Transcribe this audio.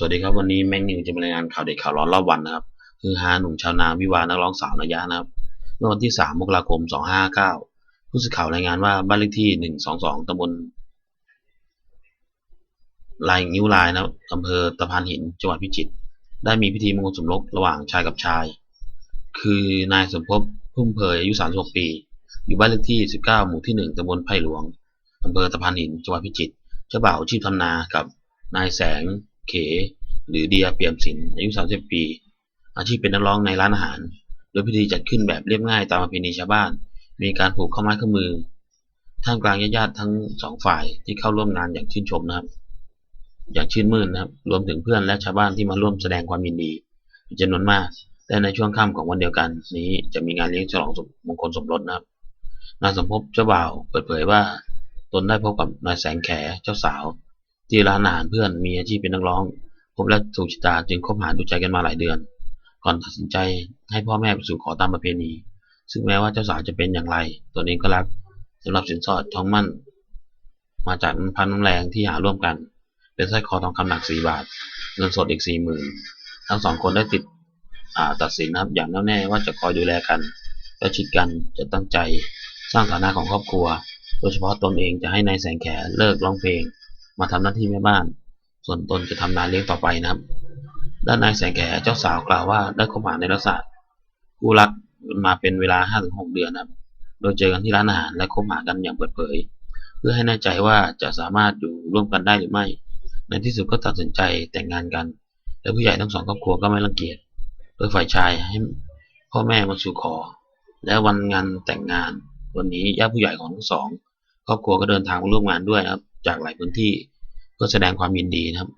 สวัสดีครับวันนี้แม็กนิวจะมารายงานข่าวเด็ดข่าวร้อนรอบวันนะครับคือฮาหนุ่มชาวนาวิวานักร้องสาวนายะนะครับเมื่อวันที่ 3 มกราคม 2559 ผู้สื่อข่าวรายงานว่าบ้านเลขที่ 122ตำบลลายนิ้วลายนะครับอำเภอตะพานหินจังหวัดพิจิตรได้มีพิธีมงคลสมรสระหว่างชายกับชาย คือนายสมภพพุ่มเพยอายุ 36 ปี อยู่บ้านเลขที่ 19 หมู่ที่ 1ตำบลไผ่หลวงอำเภอตะพานหินจังหวัดพิจิตรเจ้าบ่าวชีพทำนากับนายแสง เข หรือเดียเปี่ยมสินอายุ 30 ปี อาชีพเป็นนักร้องในร้านอาหาร โดยพิธีจัดขึ้นแบบเรียบง่ายตามประเพณีชาวบ้าน มีการผูกข้อไม้ข้อมือ ท่ามกลางญาติๆทั้งสองฝ่ายที่เข้าร่วมงานอย่างชื่นชมนะครับ อย่างชื่นมื่นนะครับ รวมถึงเพื่อนและชาวบ้านที่มาร่วมแสดงความยินดีจำนวนมากและในช่วงค่ำของวันเดียวกัน นี้จะมีงานเลี้ยงฉลองมงคลสมรสนะครับ นายสมภพเจ้าบ่าวเปิดเผยว่าตนได้พบกับนายแสงแขเจ้าสาว ที่ร้านอาหารเพื่อนมีอาชีพเป็นนักร้องพบและถูกชะตาจึงคบหาดูใจกันมาหลายเดือน ก่อนตัดสินใจให้พ่อแม่ไปสู่ขอตามประเพณี ซึ่งแม้ว่าเจ้าสาวจะเป็นอย่างไรตัวเองก็รับสำหรับสินสอดทองมั่น มาจากน้ำพันน้ำแรงที่หาร่วมกัน เป็นสร้อยคอทองคำหนักสี่บาท เงินสดอีกสี่หมื่นทั้งสองคนได้ติดตัดสินนะครับอย่างแน่วแน่ว่าจะคอยดูแลกันและชิดกันจะตั้งใจสร้างฐานะของครอบครัว โดยเฉพาะตนเองจะให้นายแสงแขเลิกร้องเพลง มาทำหน้าที่แม่บ้าน ส่วนตนจะทำนาเลี้ยงต่อไปนะครับ ด้านนายแสงแก่เจ้าสาวกล่าวว่าได้คบหาในลักษณะคู่รักมาเป็นเวลา 5-6 เดือนนะครับ โดยเจอกันที่ร้านอาหารและคบหากันอย่างเปิดเผย เพื่อให้แน่ใจว่าจะสามารถอยู่ร่วมกันได้หรือไม่ ในที่สุดก็ตัดสินใจแต่งงานกัน และผู้ใหญ่ทั้งสองครอบครัวก็ไม่รังเกียจ โดยฝ่ายชายให้พ่อแม่มาสู่ขอ และวันงานแต่งงานวันนี้ญาติผู้ใหญ่ของทั้งสอง ครอบครัวก็เดินทางมาร่วมงานด้วยครับ จากหลายพื้นที่ก็แสดงความยินดีนะครับ